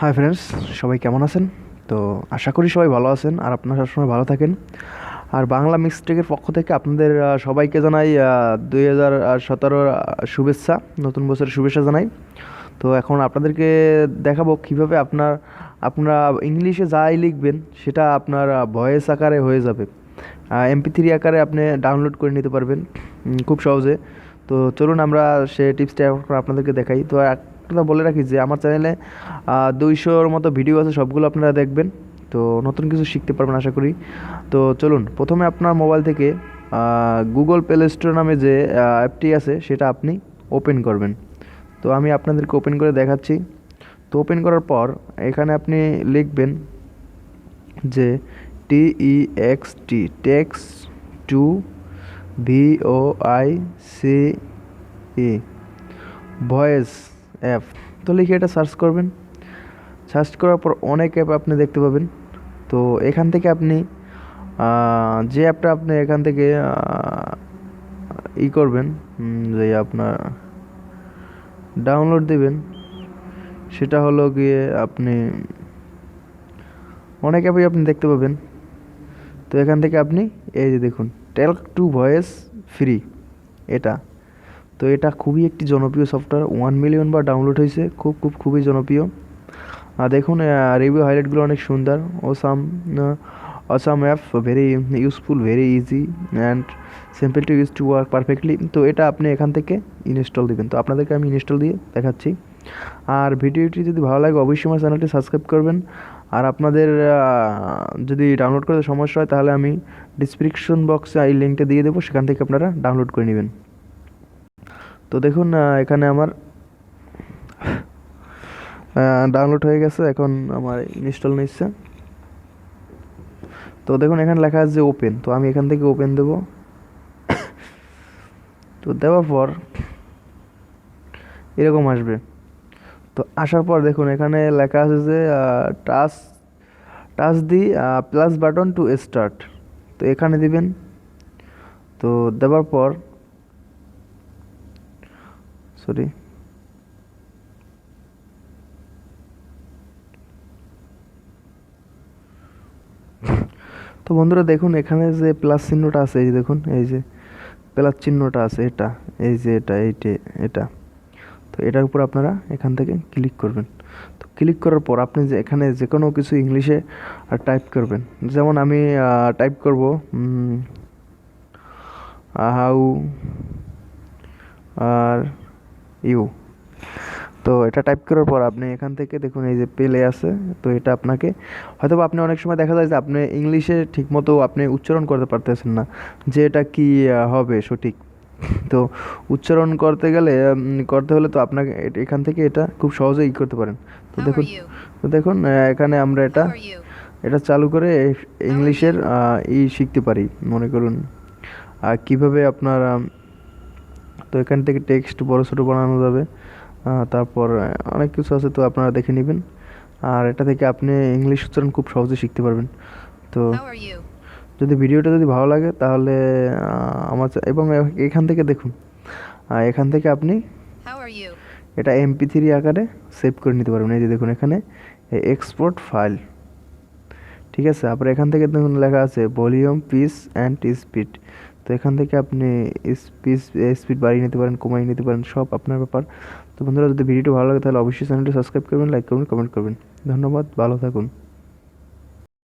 Hi friends সবাই কেমন আছেন? তো আশা করি সবাই ভালো আছেন আর আপনারা সবসময় ভালো থাকেন। আর বাংলা মিক্সটেকের পক্ষ থেকে আপনাদের সবাইকে জানাই দুই হাজার সতেরোর শুভেচ্ছা, নতুন বছরের শুভেচ্ছা জানাই। তো এখন আপনাদেরকে দেখাবো কীভাবে আপনার, আপনারা ইংলিশে যাই লিখবেন, সেটা আপনার ভয়েস আকারে হয়ে যাবে। এমপি থ্রি আকারে আপনি ডাউনলোড করে নিতে পারবেন খুব সহজে। তো চলুন আমরা সে টিপসটা আপনাদেরকে দেখাই। তো একটা বলে রাখি যে আমার চ্যানেলে দুইশোর মতো ভিডিও আছে, সবগুলো আপনারা দেখবেন। তো নতুন কিছু শিখতে পারবেন আশা করি। তো চলুন, প্রথমে আপনার মোবাইল থেকে গুগল প্লে স্টোর নামে যে অ্যাপটি আছে, সেটা আপনি ওপেন করবেন। তো আমি আপনাদেরকে ওপেন করে দেখাচ্ছি। তো ওপেন করার পর, এখানে আপনি লিখবেন যে T E X T text to V O I C E voice app তো লিখে এটা সার্চ করবেন। সার্চ করার পর অনেক অ্যাপ আপনি দেখতে পাবেন। তো এখান থেকে আপনি যে অ্যাপটা আপনি এখান থেকে ই করবেন যে আপনার ডাউনলোড দেবেন, সেটা হলো গিয়ে আপনি অনেক অ্যাপই আপনি দেখতে পাবেন। তো এখান থেকে আপনি এই যে দেখুন টেলক টু ভয়েস ফ্রি এটা। তো এটা খুবই একটি জনপ্রিয় সফটওয়্যার ওয়ান মিলিয়ন বার ডাউনলোড হয়েছে, খুব খুব, খুবই জনপ্রিয়। আর দেখুন রিভিউ হাইলাইটগুলো অনেক সুন্দর। Awesome awesome app very useful very easy and simple to use to work perfectly তো এটা আপনি এখান থেকে ইনস্টল দিবেন। তো আপনাদেরকে আমি ইনস্টল দিয়ে দেখাচ্ছি। আর ভিডিওটি যদি ভালো লাগে, অবশ্যই আমার চ্যানেলটি সাবস্ক্রাইব করবেন। আর আপনাদের যদি ডাউনলোড করতে সমস্যা হয়, তাহলে আমি ডিসক্রিপশন বক্সে এই লিঙ্কটা দিয়ে দেবো। সেখান থেকে আপনারা ডাউনলোড করে নেবেন। তো দেখুন এখানে আমার ডাউনলোড হয়ে গেছে, এখন আমার ইনস্টল নিচ্ছে। তো দেখুন, এখানে লেখা আছে ওপেন তো আমি এখান থেকে ওপেন দেব। তো দেওয়ার পর, এরকম আসবে। তো আসার পর দেখুন, এখানে লেখা আছে যে touch touch the plus button to start তো এখানে দিবেন। তো দেওয়ার পর সরি। তো বন্ধুরা দেখুন, এখানে যে প্লাস চিহ্নটা আছে, এই দেখুন, এই যে প্লাস চিহ্নটা আছে, এটা, এই যে এটা এইটে এটা। তো এটার উপর আপনারা এখান থেকে ক্লিক করবেন। তো ক্লিক করার পর আপনি যে এখানে যে কোনো কিছু ইংলিশে টাইপ করবেন। যেমন আমি টাইপ করব হাউ, আর ইউ। তো এটা টাইপ করার পর আপনি এখান থেকে দেখুন এই যে পেলে আছে তো এটা আপনাকে হয়তো বা আপনি অনেক সময় দেখা যায় যে আপনি ইংলিশে ঠিকমতো আপনি উচ্চারণ করতে পারতেছেন না যে এটা কি হবে সঠিক। তো উচ্চারণ করতে গেলে করতে হলে তো আপনাকে এখান থেকে এটা খুব সহজেই করতে পারেন। তো দেখুন তো দেখুন এখানে আমরা এটা? এটা চালু করে ইংলিশের ই শিখতে পারি মনে করুন। আর কীভাবে আপনার তো এখান থেকে টেক্সট বড় ছোটো বানানো যাবে। তারপর অনেক কিছু আছে তো আপনারা দেখে নেবেন। আর এটা থেকে আপনি ইংলিশ উচ্চারণ খুব সহজে শিখতে পারবেন। তো? যদি ভিডিওটা যদি ভালো লাগে তাহলে আমার এবং এখান থেকে দেখুন। এখান থেকে আপনি? এটা এমপি থ্রি আকারে সেভ করে নিতে পারবেন। এই যে দেখুন এখানে এক্সপোর্ট ফাইল ঠিক আছে? আবার এখান থেকে দেখুন লেখা আছে ভলিউম পিস অ্যান্ড স্পিড তো এখান থেকে আপনি স্পিড স্পিড বাড়িয়ে নিতে পারেন, কমিয়ে নিতে পারেন, সব আপনার ব্যাপার। তো বন্ধুরা, যদি ভিডিওটি ভালো লাগে তাহলে অবশ্যই চ্যানেলটি সাবস্ক্রাইব করবেন, লাইক করবেন, কমেন্ট করবেন। ধন্যবাদ, ভালো থাকুন।